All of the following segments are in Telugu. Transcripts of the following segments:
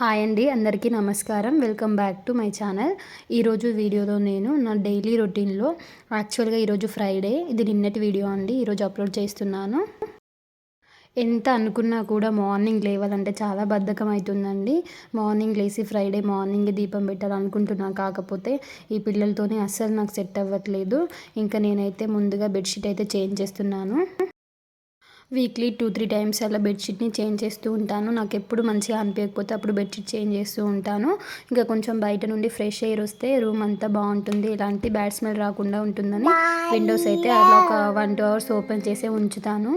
హాయ్ అండి అందరికీ నమస్కారం. Welcome back to my channel ఈరోజు వీడియోలో నేను నా డైలీ రొటీన్లో యాక్చువల్గా ఈరోజు ఫ్రైడే ఇది నిన్నటి వీడియో అండి. ఈరోజు అప్లోడ్ చేస్తున్నాను. ఎంత అనుకున్నా కూడా మార్నింగ్ లేవాలంటే చాలా బద్ధకం అవుతుందండి మార్నింగ్ లేచి ఫ్రైడే మార్నింగ్ దీపం పెట్టాలనుకుంటున్నాను కాకపోతే ఈ పిల్లలతోనే అస్సలు నాకు సెట్ అవ్వట్లేదు. ఇంకా నేనైతే ముందుగా బెడ్షీట్ అయితే చేంజ్ చేస్తున్నాను. వీక్లీ టూ త్రీ టైమ్స్ అలా బెడ్షీట్ని చేంజ్ చేస్తూ ఉంటాను. నాకు ఎప్పుడు మంచిగా అనిపించకపోతే అప్పుడు బెడ్షీట్ చేంజ్ చేస్తూ ఉంటాను. ఇంకా కొంచెం బయట నుండి ఫ్రెష్ ఎయిర్ వస్తే రూమ్ అంతా బాగుంటుంది. ఎలాంటి బ్యాడ్ స్మెల్ రాకుండా ఉంటుందని విండోస్ అయితే అలా ఒక వన్ టూ అవర్స్ ఓపెన్ చేసే ఉంచుతాను.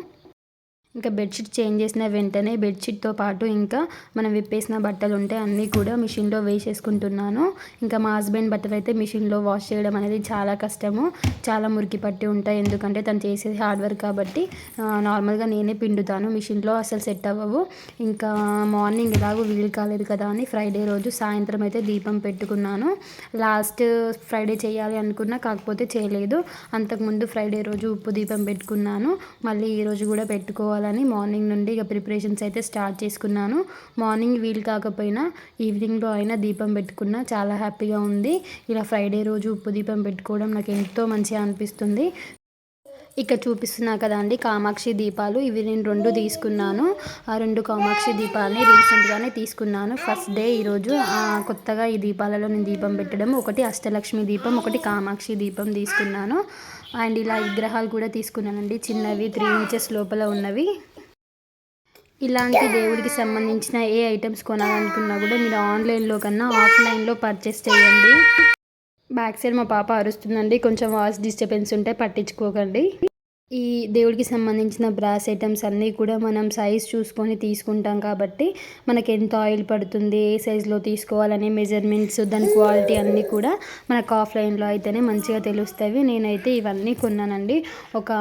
ఇంకా బెడ్షీట్ చేంజ్ చేసిన వెంటనే బెడ్షీట్తో పాటు ఇంకా మనం విప్పేసిన బట్టలు ఉంటే అన్నీ కూడా మిషన్లో వేసేసుకుంటున్నాను. ఇంకా మా హస్బెండ్ బట్టలు అయితే మిషన్లో వాష్ చేయడం అనేది చాలా కష్టము. చాలా మురికి పట్టి ఉంటాయి. ఎందుకంటే తను చేసేది హార్డ్ వర్క్ కాబట్టి నార్మల్గా నేనే పిండుతాను. మిషన్లో అసలు సెట్ అవ్వవు. ఇంకా మార్నింగ్ ఎలాగో వీలు కాలేదు కదా అని ఫ్రైడే రోజు సాయంత్రం అయితే దీపం పెట్టుకున్నాను. లాస్ట్ ఫ్రైడే చేయాలి అనుకున్నా కాకపోతే చేయలేదు. అంతకుముందు ఫ్రైడే రోజు ఉప్పు దీపం పెట్టుకున్నాను. మళ్ళీ ఈరోజు కూడా పెట్టుకోవాలి చేసుకోవాలని మార్నింగ్ నుండి ఇక ప్రిపరేషన్స్ అయితే స్టార్ట్ చేసుకున్నాను. మార్నింగ్ వీలు కాకపోయినా ఈవినింగ్లో అయినా దీపం పెట్టుకున్నా చాలా హ్యాపీగా ఉంది. ఇలా ఫ్రైడే రోజు ఉప్పు దీపం పెట్టుకోవడం నాకు ఎంతో మంచిగా అనిపిస్తుంది. ఇక చూపిస్తున్నా కదా అండి కామాక్షి దీపాలు. ఇవి నేను రెండు తీసుకున్నాను. ఆ రెండు కామాక్షి దీపాలని రీసెంట్గానే తీసుకున్నాను. ఫస్ట్ డే ఈరోజు కొత్తగా ఈ దీపాలలో నేను దీపం పెట్టడం. ఒకటి అష్టలక్ష్మి దీపం ఒకటి కామాక్షి దీపం తీసుకున్నాను. అండ్ ఇలా విగ్రహాలు కూడా తీసుకున్నానండి. చిన్నవి త్రీ ఇంచెస్ లోపల ఉన్నవి. ఇలాంటి దేవుడికి సంబంధించిన ఏ ఐటమ్స్ కొనాలనుకున్నా కూడా మీరు ఆన్లైన్లో కన్నా ఆఫ్లైన్లో పర్చేస్ చేయండి. బ్యాక్ సైడ్ మా పాప అరుస్తుందండి. కొంచెం వాయిస్ డిస్టర్బెన్స్ ఉంటే పట్టించుకోకండి. ఈ దేవుడికి సంబంధించిన బ్రాస్ ఐటమ్స్ అన్నీ కూడా మనం సైజ్ చూసుకొని తీసుకుంటాం కాబట్టి మనకి ఎంత ఆయిల్ పడుతుంది ఏ సైజులో తీసుకోవాలనే మెజర్మెంట్స్ దాని క్వాలిటీ అన్నీ కూడా మనకు ఆఫ్లైన్లో అయితేనే మంచిగా తెలుస్తాయి. నేనైతే ఇవన్నీ కొన్నానండి. ఒక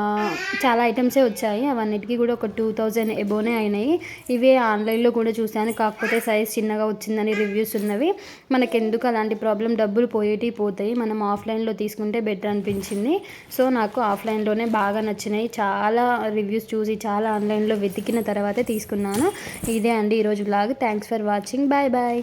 చాలా ఐటమ్సే వచ్చాయి. అవన్నిటికీ కూడా ఒక టూ థౌజండ్ ఎబోనే అయినాయి. ఇవే ఆన్లైన్లో కూడా చూశాను. కాకపోతే సైజ్ చిన్నగా వచ్చిందని రివ్యూస్ ఉన్నవి. మనకి ఎందుకు అలాంటి ప్రాబ్లం డబ్బులు పోయేటి పోతాయి. మనం ఆఫ్లైన్లో తీసుకుంటే బెటర్ అనిపించింది. సో నాకు ఆఫ్లైన్లోనే బాగా నచ్చింది. వచ్చినాయి. చాలా రివ్యూస్ చూసి చాలా ఆన్లైన్లో వెతికిన తర్వాతే తీసుకున్నాను. ఇదే అండి ఈరోజు blog thanks for watching bye bye